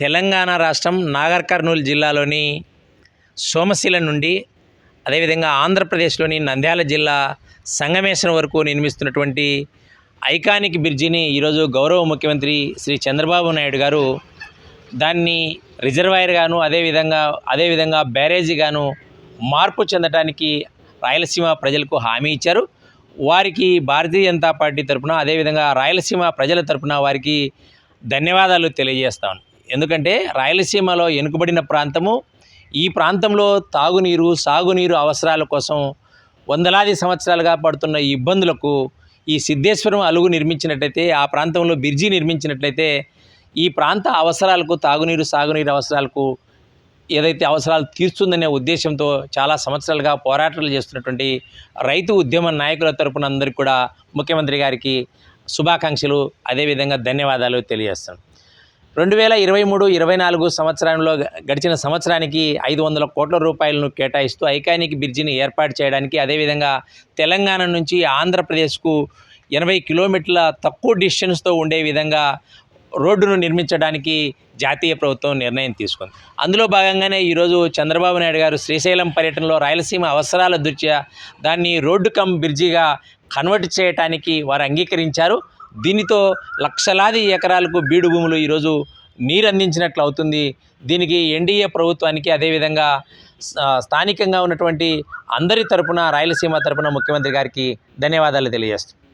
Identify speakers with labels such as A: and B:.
A: తెలంగాణ రాష్ట్రం నాగర్ కర్నూలు జిల్లాలోని సోమశిల నుండి అదేవిధంగా ఆంధ్రప్రదేశ్లోని నంద్యాల జిల్లా సంగమేశ్వరం వరకు నిర్మిస్తున్నటువంటి ఐకానిక్ బ్రిడ్జిని ఈరోజు గౌరవ ముఖ్యమంత్రి శ్రీ చంద్రబాబు నాయుడు గారు దాన్ని రిజర్వాయర్గాను అదేవిధంగా అదేవిధంగా బ్యారేజీగాను మార్పు చెందడానికి రాయలసీమ ప్రజలకు హామీ ఇచ్చారు. వారికి భారతీయ జనతా పార్టీ తరపున అదేవిధంగా రాయలసీమ ప్రజల తరపున వారికి ధన్యవాదాలు తెలియజేస్తాను ఎందుకంటే రాయలసీమలో వెనుకబడిన ప్రాంతము. ఈ ప్రాంతంలో తాగునీరు సాగునీరు అవసరాల కోసం వందలాది సంవత్సరాలుగా పడుతున్న ఈ ఇబ్బందులకు ఈ సిద్ధేశ్వరం అలుగు నిర్మించినట్లయితే ఆ ప్రాంతంలో బిర్జీ నిర్మించినట్లయితే ఈ ప్రాంత అవసరాలకు తాగునీరు సాగునీరు అవసరాలకు ఏదైతే అవసరాలు తీర్చుందనే ఉద్దేశంతో చాలా సంవత్సరాలుగా పోరాటాలు చేస్తున్నటువంటి రైతు ఉద్యమ నాయకుల తరపున అందరికీ కూడా ముఖ్యమంత్రి గారికి శుభాకాంక్షలు. అదేవిధంగా ధన్యవాదాలు తెలియజేస్తాను రెండు వేల ఇరవై మూడు ఇరవై నాలుగు సంవత్సరంలో గడిచిన సంవత్సరానికి ఐదు వందల కోట్ల రూపాయలను కేటాయిస్తూ ఐకానిక్ బ్రిడ్జిని ఏర్పాటు చేయడానికి అదేవిధంగా తెలంగాణ నుంచి ఆంధ్రప్రదేశ్కు ఎనభై కిలోమీటర్ల తక్కువ డిస్టెన్స్తో ఉండే విధంగా రోడ్డును నిర్మించడానికి జాతీయ ప్రభుత్వం నిర్ణయం తీసుకుంది. అందులో భాగంగానే ఈరోజు చంద్రబాబు నాయుడు గారు శ్రీశైలం పర్యటనలో రాయలసీమ అవసరాల దృష్ట్యా దాన్ని రోడ్డు కమ్ బ్రిడ్జిగా కన్వర్ట్ చేయడానికి వారు అంగీకరించారు. దీనితో లక్షలాది ఎకరాలకు బీడు భూములు ఈరోజు నీరు అందించినట్లు అవుతుంది. దీనికి ఎన్డీఏ ప్రభుత్వానికి అదేవిధంగా స్థానికంగా ఉన్నటువంటి అందరి తరపున రాయలసీమ తరపున ముఖ్యమంత్రి గారికి ధన్యవాదాలు తెలియజేస్తున్నాను